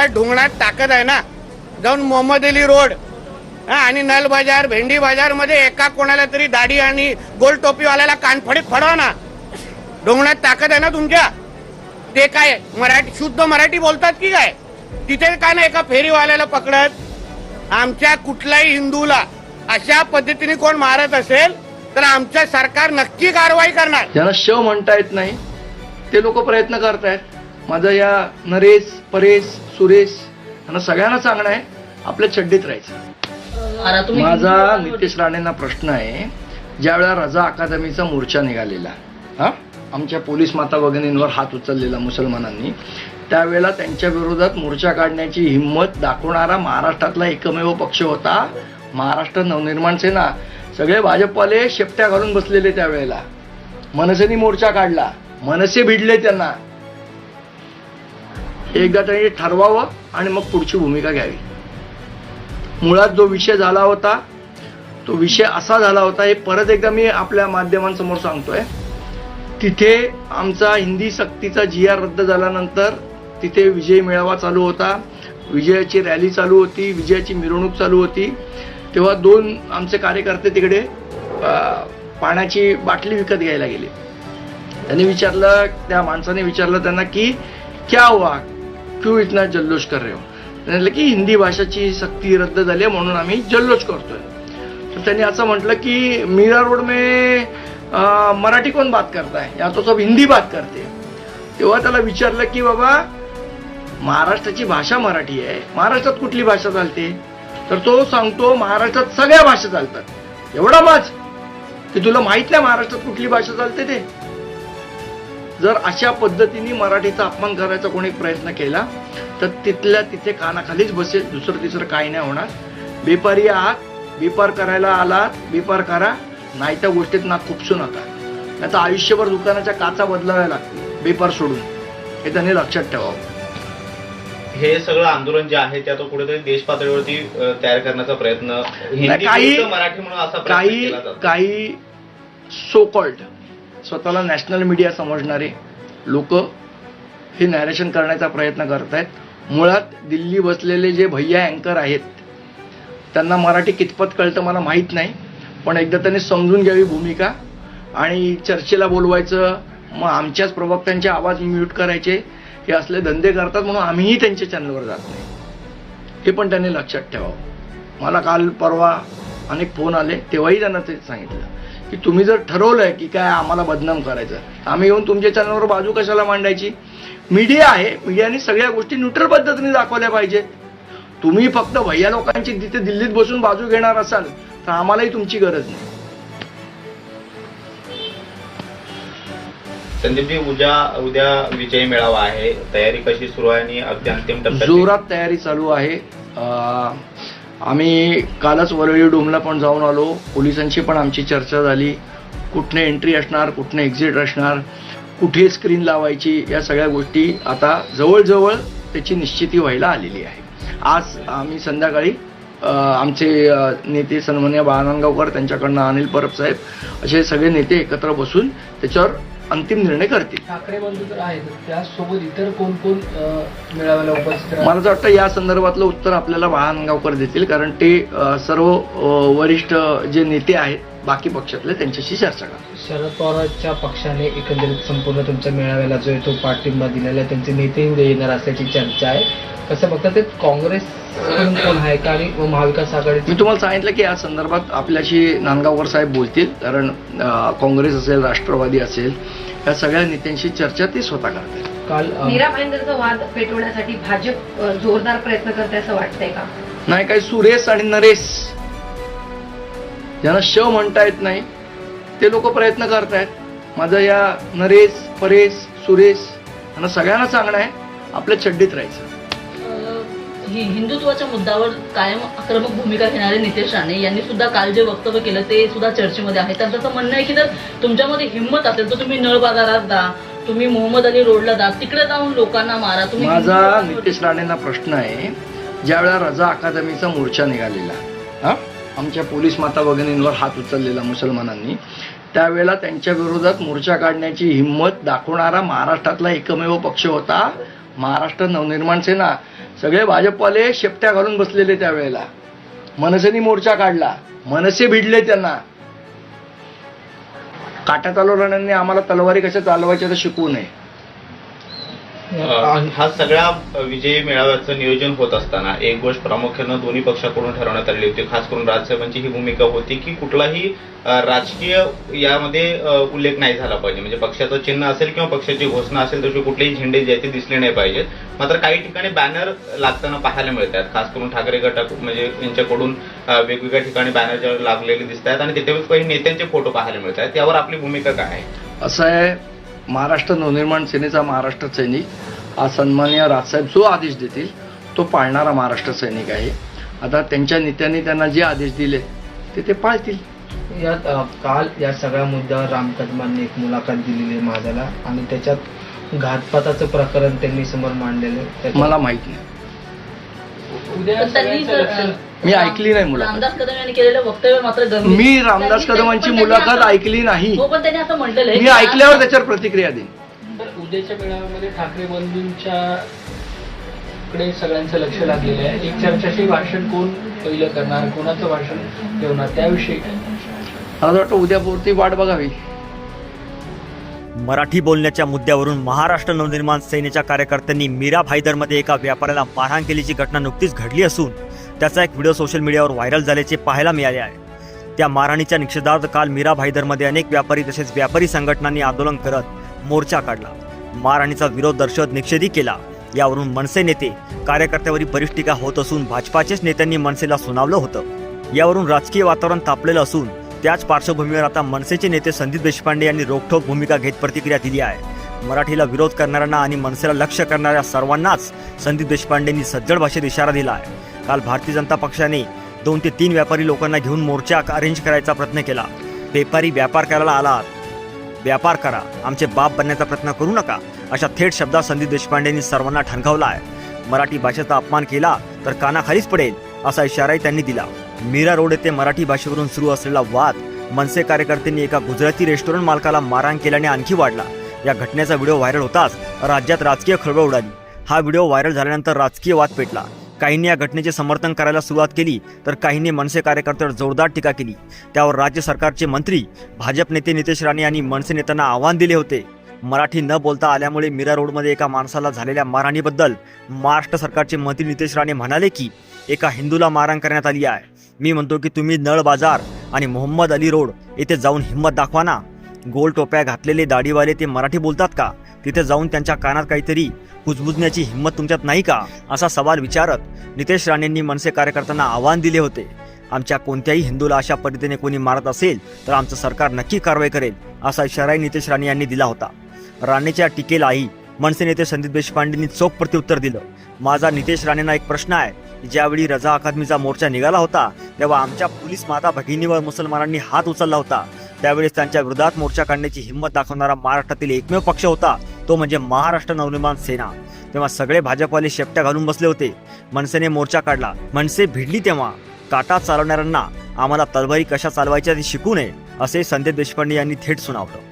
जेवढा ढुंगणात ताकद आहे ना. जाऊन मोहम्मद अली रोड. आणि नल बाजार भेंडी बाजारमध्ये एका कोणाला तरी दाढी आणि गोल टोपीवाल्याला कानफडीत फडवा ना. ढुंगणात ताकद आहे ना तुमच्या? ते काय मराठी शुद्ध मराठी बोलतात की काय? तिथे का नाही एका फेरीवाल्याला पकडत? आमच्या कुठल्याही हिंदूला अशा पद्धतीने कोण मारत असेल तर आमचं सरकार नक्की कारवाई करणार. ज्याला शव म्हणता येत नाही ते लोक प्रयत्न करतायत. माझं या नरेश परेश सुरेश यांना सगळ्यांना सांगणं आहे आपल्या चड्डीत राहायचं. माझा नितेश राणेंना प्रश्न आहे ज्या वेळा रजा अकादमीचा मोर्चा निघालेला हा? आमच्या पोलीस माता भगिनींवर हात उचललेला मुसलमानांनी त्यावेळेला त्यांच्या विरोधात मोर्चा काढण्याची हिंमत दाखवणारा महाराष्ट्रातला एकमेव पक्ष होता महाराष्ट्र नवनिर्माण सेना. सगळे भाजपवाले शेपट्या घालून बसलेले त्यावेळेला. मनसेनी मोर्चा काढला मनसे भिडले त्यांना. एकदा त्यांनी ठरवावं आणि मग पुढची भूमिका घ्यावी. मुळात जो विषय झाला होता तो विषय असा झाला होता हे परत एकदा मी आपल्या माध्यमांसमोर सांगतोय. तिथे आमचा हिंदी सक्तीचा जी आर रद्द झाल्यानंतर तिथे विजय मेळावा चालू होता. विजयाची रॅली चालू होती विजयाची मिरवणूक चालू होती. तेव्हा दोन आमचे कार्यकर्ते तिकडे पाण्याची बाटली विकत घ्यायला गेले. त्यांनी विचारलं त्या माणसाने विचारलं त्यांना की क्या हुआ? क्यों इतना जल्लोष कर रहे हो? म्हटलं की हिंदी भाषाची सक्ती रद्द झाली आहे म्हणून आम्ही जल्लोष करतोय. तर त्यांनी असं म्हटलं की मीरा रोड मे मराठी कोण बात करताय? या तो सब हिंदी बात करते. तेव्हा त्याला विचारलं की बाबा महाराष्ट्राची भाषा मराठी आहे. महाराष्ट्रात कुठली भाषा चालते? तर तो सांगतो महाराष्ट्रात सगळ्या भाषा चालतात. एवढा माझ की तुला माहीत नाही महाराष्ट्रात कुठली भाषा चालते ते? जर अशा पद्धतीने मराठीचा अपमान करायचा कोणी प्रयत्न केला तर तिथल्या तिथे कानाखालीच बसेल दुसरं तिसरं काही नाही होणार. बेपारी आहात बेपार करायला आलात बेपार करा नाही त्या गोष्टीत ना खुपसू नका. तर आयुष्यभर दुकानाच्या काचा बदलाव्या लागतील बेपार सोडून. हे त्यांनी लक्षात ठेवावं. हे सगळं आंदोलन जे आहे ते आता कुठेतरी देश पातळीवरती तयार करण्याचा प्रयत्न काही- मराठी म्हणून असा काही काही सो कॉल्ड स्वतःला नॅशनल मीडिया समजणारे लोक हे नॅरेशन करण्याचा प्रयत्न करत आहेत मुळात दिल्ली बसलेले जे भैया अँकर आहेत त्यांना मराठी कितपत कळतं मला माहीत नाही पण एकदा त्यांनी समजून घ्यावी भूमिका आणि चर्चेला बोलवायचं मग आमच्याच प्रवक्त्यांचे आवाज म्यूट करायचे हे असले धंदे करतात म्हणून आम्हीही त्यांच्या चॅनलवर जात नाही. हे पण त्यांनी लक्षात ठेवावं. मला काल परवा अनेक फोन आले तेव्हाही त्यांना ते सांगितलं. की तुम्ही जर ठरवलंय की काय आम्हाला बदनाम करायचं आम्ही येऊन तुमच्या चॅनलवर बाजू कशाला मांडायची? मीडिया आहे मीडियाने सगळ्या गोष्टी न्यूट्रल पद्धतीने दाखवल्या पाहिजेत तुम्ही फक्त भैया लोकांची तिथे दिल्लीत बसून बाजू घेणार असाल तर आम्हालाही तुमची गरज नाही. संदीपजी उद्या उद्या विजय मेळावा आहे. तयारी कशी सुरू आहे आणि अगदी अंतिम टप्प्यात? जोरात तयारी चालू आहे. आम्ही कालच वरळी डोमला पण जाऊन आलो. पोलिसांशी पण आमची चर्चा झाली. कुठने एंट्री असणार कुठने एक्झिट असणार कुठे स्क्रीन लावायची या सगळ्या गोष्टी आता जवळजवळ त्याची निश्चिती व्हायला आलेली आहे. आज आम्ही संध्याकाळी आमचे नेते सन्मान्य बाळानंदगावकर त्यांच्याकडनं अनिल परब साहेब असे सगळे नेते एकत्र बसून त्याच्यावर अंतिम निर्णय करतील ठाकरे बंधू तर आहेत त्यासोबत इतर कोण कोण मेळाव्याला उपस्थित? मला असं वाटतं या संदर्भातलं उत्तर आपल्याला बाळानगावकर देतील कारण ते सर्व वरिष्ठ जे नेते आहेत बाकी पक्षातले त्यांच्याशी चर्चा करतात शरद पवारांच्या पक्षाने एकंदरीत संपूर्ण तुमच्या मेळाव्याला जो आहे तो पाठिंबा दिलेला आहे त्यांचे नेते येणार असल्याची चर्चा आहे. कसं बघता ते काँग्रेस कोण आहे का आणि महाविकास आघाडी मी तुम्हाला सांगितलं की या संदर्भात आपल्याशी नांदगावकर साहेब बोलतील कारण अ, काँग्रेस असेल राष्ट्रवादी असेल या सगळ्या नेत्यांशी चर्चा ते स्वतः करतील. काल अ, मीरा भाईंदरचा वाद पेटवण्यासाठी भाजप अ, जोरदार प्रयत्न करते असं वाटतंय का? नाही काही सुरेश आणि नरेश ज्यांना श म्हणता येत नाही ते लोक प्रयत्न करतायत. माझं या नरेश परेश सुरेश यांना सगळ्यांना सांगणं आहे आपल्या चड्डीत राहायचं. हि- हिंदुत्वाच्या मुद्द्यावर कायम आक्रमक भूमिका घेणारे नितेश राणे यांनी सुद्धा काल जे वक्तव्य केलं ते सुद्धा चर्चेमध्ये आहे. त्यांचं असं म्हणणं आहे की जर तुमच्यामध्ये हिंमत असेल तर तुम्ही नळ बाजारात जा तुम्ही मोहम्मद अली रोडला जा तिकडे जाऊन लोकांना मारा तुम्ही माझा नितेश राणेंना प्रश्न आहे ज्या वेळा रजा अकादमीचा मोर्चा निघालेला हा? आमच्या पोलीस माता भगिनींवर हात उचललेला मुसलमानांनी. त्यावेळेला त्यांच्या विरोधात मोर्चा काढण्याची हिंमत दाखवणारा महाराष्ट्रातला एकमेव पक्ष होता महाराष्ट्र नवनिर्माण सेना. सगळे भाजपवाले शेपट्या घालून बसलेले त्यावेळेला. मनसेनी मोर्चा काढला. मनसे भिडले त्यांना. काट्या चालवणाऱ्यांनी आम्हाला तलवारी कशा चालवायच्या तर शिकवू नये. हा सगळ्या विजयी मेळाव्याचं नियोजन होत असताना एक गोष्ट प्रामुख्यानं दोन्ही पक्षाकडून ठरवण्यात आलेली होती. खास करून राजसाहेबांची ही भूमिका होती की कुठलाही राजकीय यामध्ये उल्लेख नाही झाला पाहिजे. म्हणजे पक्षाचं चिन्ह असेल किंवा पक्षाची घोषणा असेल तसे कुठलेही झेंडे जे आहेत ते दिसले नाही पाहिजेत. मात्र काही ठिकाणी बॅनर लागताना पाहायला मिळत आहेत. खास करून ठाकरे गटा म्हणजे यांच्याकडून वेगवेगळ्या ठिकाणी बॅनर लागलेले दिसत आहेत आणि तिथे काही नेत्यांचे फोटो पाहायला मिळत आहेत. यावर आपली भूमिका काय आहे? असं आहे महाराष्ट्र नवनिर्माण सेनेचा महाराष्ट्र सैनिक हा सन्मान्य राजसाहेब जो आदेश देतील तो पाळणारा महाराष्ट्र सैनिक आहे. आता त्यांच्या नेत्यांनी त्यांना जे आदेश दिले ते ते पाळतील. यात काल या सगळ्या मुद्द्यावर राम कदमांनी एक मुलाखत दिलेली आहे माझ्याला आणि त्याच्यात घातपाताचं प्रकरण त्यांनी समोर मांडलेलं मला माहीत नाही. उद्या पण त्यांनी सगळ्यांचं लक्ष जर, अ, मी ऐकली नाही मुलाखत. रामदास कदम यांनी केलेलं वक्तव्य मात्र गंभीर मी रामदास त्यांनी- कदमांची पण मुलाखत ऐकली नाही हो पण त्यांनी असं म्हटलेलं आहे मी ऐकल्यावर त्याच्यावर प्रतिक्रिया देईन उद्याच्या मेळाव्यामध्ये ठाकरे बंधूंच्या कडे सगळ्यांचं लक्ष लागलेलं आहे एक चर्चाशी भाषण कोण पहिलं करणार कोणाचं भाषण ठेवणार त्याविषयी काय? मला वाटतं उद्यापुरती वाट बघावी मराठी बोलण्याच्या मुद्द्यावरून महाराष्ट्र नवनिर्माण सेनेच्या कार्यकर्त्यांनी मीरा भाईदरमध्ये एका व्यापाऱ्याला मारहाण केल्याची घटना नुकतीच घडली असून त्याचा एक व्हिडिओ सोशल मीडियावर व्हायरल झाल्याचे पाहायला मिळाले आहे. त्या मारहाणीच्या निषेधार्थ काल मीरा भाईदरमध्ये अनेक व्यापारी तसेच व्यापारी संघटनांनी आंदोलन करत मोर्चा काढला. मारहाणीचा विरोध दर्शवत निषेधही केला. यावरून मनसे नेते कार्यकर्त्यावरील बरीच टीका होत असून भाजपाचेच नेत्यांनी मनसेला सुनावलं होतं. यावरून राजकीय वातावरण तापलेलं असून त्याच पार्श्वभूमीवर आता मनसेचे नेते संदीप देशपांडे यांनी रोखठोक भूमिका घेत प्रतिक्रिया दिली आहे. मराठीला विरोध करणाऱ्यांना आणि मनसेला लक्ष करणाऱ्या सर्वांनाच संदीप देशपांडेंनी सज्जड भाषेत इशारा दिला आहे. काल भारतीय जनता पक्षाने दोन ते तीन व्यापारी लोकांना घेऊन मोर्चा अरेंज करायचा प्रयत्न केला. व्यापारी व्यापार करायला आला. व्यापार करा. आमचे बाप बनण्याचा प्रयत्न करू नका अशा थेट शब्दात संदीप देशपांडेंनी सर्वांना ठणकावला आहे. मराठी भाषेचा अपमान केला तर कानाखालीच पडेल. असा इशाराही त्यांनी दिला. मीरा रोड येथे मराठी भाषेवरून सुरू असलेला वाद मनसे कार्यकर्त्यांनी एका गुजराती रेस्टॉरंट मालकाला मारहाण केल्याने आणखी वाढला. या घटनेचा व्हिडिओ व्हायरल होताच राज्यात राजकीय खळबळ उडाली. हा व्हिडिओ व्हायरल झाल्यानंतर राजकीय वाद पेटला. काहींनी या घटनेचे समर्थन करायला सुरुवात केली तर काहींनी मनसे कार्यकर्त्यावर जोरदार टीका केली. त्यावर राज्य सरकारचे मंत्री भाजप नेते नितेश राणे यांनी मनसे नेत्यांना आव्हान दिले होते. मराठी न बोलता आल्यामुळे मीरा रोडमध्ये एका माणसाला झालेल्या मारहाणीबद्दल महाराष्ट्र सरकारचे मंत्री नितेश राणे म्हणाले की एका हिंदूला मारहाण करण्यात आली आहे. मी म्हणतो की तुम्ही नळ बाजार आणि मोहम्मद अली रोड येथे जाऊन हिंमत दाखवा ना. गोल टोप्या घातलेले दाढीवाले ते मराठी बोलतात का? तिथे जाऊन त्यांच्या कानात काहीतरी कुजबुजण्याची हिंमत तुमच्यात नाही का? असा सवाल विचारत नितेश राणेंनी मनसे कार्यकर्त्यांना आव्हान दिले होते. आमच्या कोणत्याही हिंदूला अशा पद्धतीने कोणी मारत असेल तर आमचं सरकार नक्की कारवाई करेल असा इशाराही नितेश राणे यांनी दिला होता. राणेच्या टीकेलाही मनसे नेते संदीप देशपांडेंनी चोख प्रत्युत्तर दिलं. माझा नितेश राणेंना एक प्रश्न आहे. ज्यावेळी रजा अकादमीचा मोर्चा निघाला होता तेव्हा आमच्या पोलीस माता भगिनीवर मुसलमानांनी हात उचलला होता. त्यावेळेस त्यांच्या विरोधात मोर्चा काढण्याची हिंमत दाखवणारा महाराष्ट्रातील एकमेव पक्ष होता तो म्हणजे महाराष्ट्र नवनिर्माण सेना. तेव्हा सगळे भाजपवाले शेपट्या घालून बसले होते. मनसेने मोर्चा काढला. मनसे भिडली तेव्हा. काटा चालवणाऱ्यांना आम्हाला तलवारी कशा चालवायच्या ते शिकू नये असे संदीप देशपांडे यांनी थेट सुनावलं.